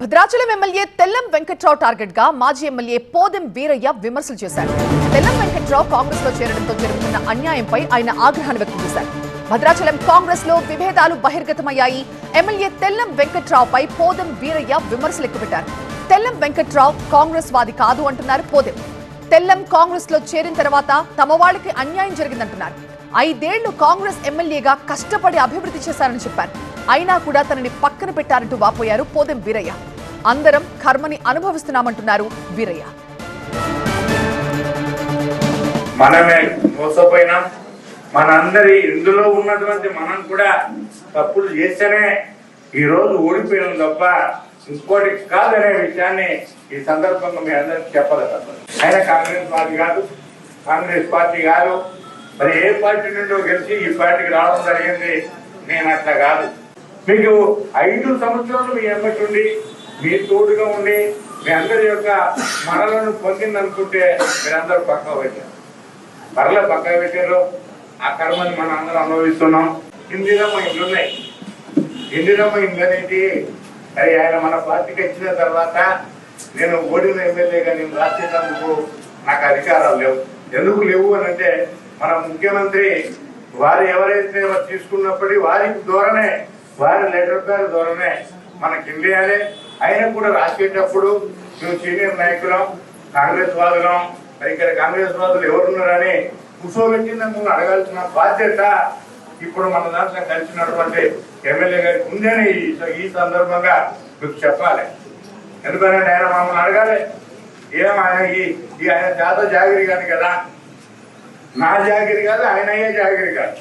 Bhadrachalam MLA Tellam Venkatrao టార్గెట్గా మాజీ MLA Podem Veeraiah విమర్శలు చేశారు. తెల్లం వెంకట్రావు కాంగ్రెస్లో చేరడంతో జరుగుతున్న అన్యాయంపై ఆయన ఆగ్రహాన్ని వ్యక్తం చేశారు. భద్రాచలం కాంగ్రెస్లో విభేదాలు బహిర్గతమయ్యాయి. ఎమ్మెల్యే తెల్లం వెంకట్రావుపై పోదెం వీరయ్య విమర్శలు ఎక్కుపెట్టారు. తెల్లం వెంకట్రావు కాంగ్రెస్ వాది కాదు అంటున్నారు పోదెం. తెల్లం కాంగ్రెస్లో చేరిన తర్వాత తమ వాళ్ళకి అన్యాయం జరిగిందంటున్నారు. ఐదేళ్ళు కాంగ్రెస్ ఎమ్మెల్యేగా కష్టపడి అభివృద్ధి చేశారని చెప్పారు. అయినా కూడా తనని పక్కన పెట్టారంటూ వాపోయారు పోదెం వీరయ్య. అందరం కర్మని అనుభవిస్తున్నామంటున్నారు వీరయ్య. మనమే మోసపోయినాం. మనందరి ఇందులో ఉన్నటువంటి మనం కూడా తప్పులు చేస్తేనే ఈ రోజు ఓడిపోయినాం తప్ప ఇంకోటి కాదనే విషయాన్ని ఈ సందర్భంగా మీ అందరికి చెప్పాలి తప్పదు. ఆయన కాంగ్రెస్ పార్టీ కాదు కాంగ్రెస్ పార్టీ కాదు. మరి ఏ పార్టీ నుండో గెలిచి ఈ పార్టీకి రావడం జరిగింది నేను అట్లా కాదు. మీకు ఐదు సంవత్సరాలు మీ ఎమ్మటి ఉండి మీ తోడుగా ఉండి మీ అందరి యొక్క మనలను పొందిందనుకుంటే మీరందరూ పక్క పెట్టారు పర్లే పక్క పెట్టారు ఆ కర్మని మనం అందరం అనుభవిస్తున్నాం. ఇందిరమ్మ ఇండ్లు ఉన్నాయి. ఇందిరమ్మ ఇండ్లు అనేది అది ఆయన మన పార్టీకి ఇచ్చిన తర్వాత నేను ఓడిన ఎమ్మెల్యేగా నేను రాసేటందుకు నాకు అధికారాలు లేవు. ఎందుకు లేవు అని అంటే మన ముఖ్యమంత్రి వారు ఎవరైతే తీసుకున్నప్పటికీ వారి ద్వారానే వారి లెటర్ పేరు ద్వారానే మనకి ఇండియాలే ఆయన కూడా రాసేటప్పుడు మేము సీనియర్ నాయకులం కాంగ్రెస్ వాదులం ఇక్కడ కాంగ్రెస్ వాదులు ఎవరున్నారని కూర్చోబెట్టి నన్ను అడగాల్సిన బాధ్యత ఇప్పుడు మన దాంట్లో కలిసినటువంటి ఎమ్మెల్యే గారికి ఉందని ఈ- సందర్భంగా మీకు చెప్పాలి. ఎందుకంటే ఆయన మమ్మల్ని అడగాలి? ఏం ఆయన ఈ ఈ ఆయన జాత జాగిరి కాదు కదా. నా జాగిరి కాదు ఆయన అయ్యే జాగిరి కాదు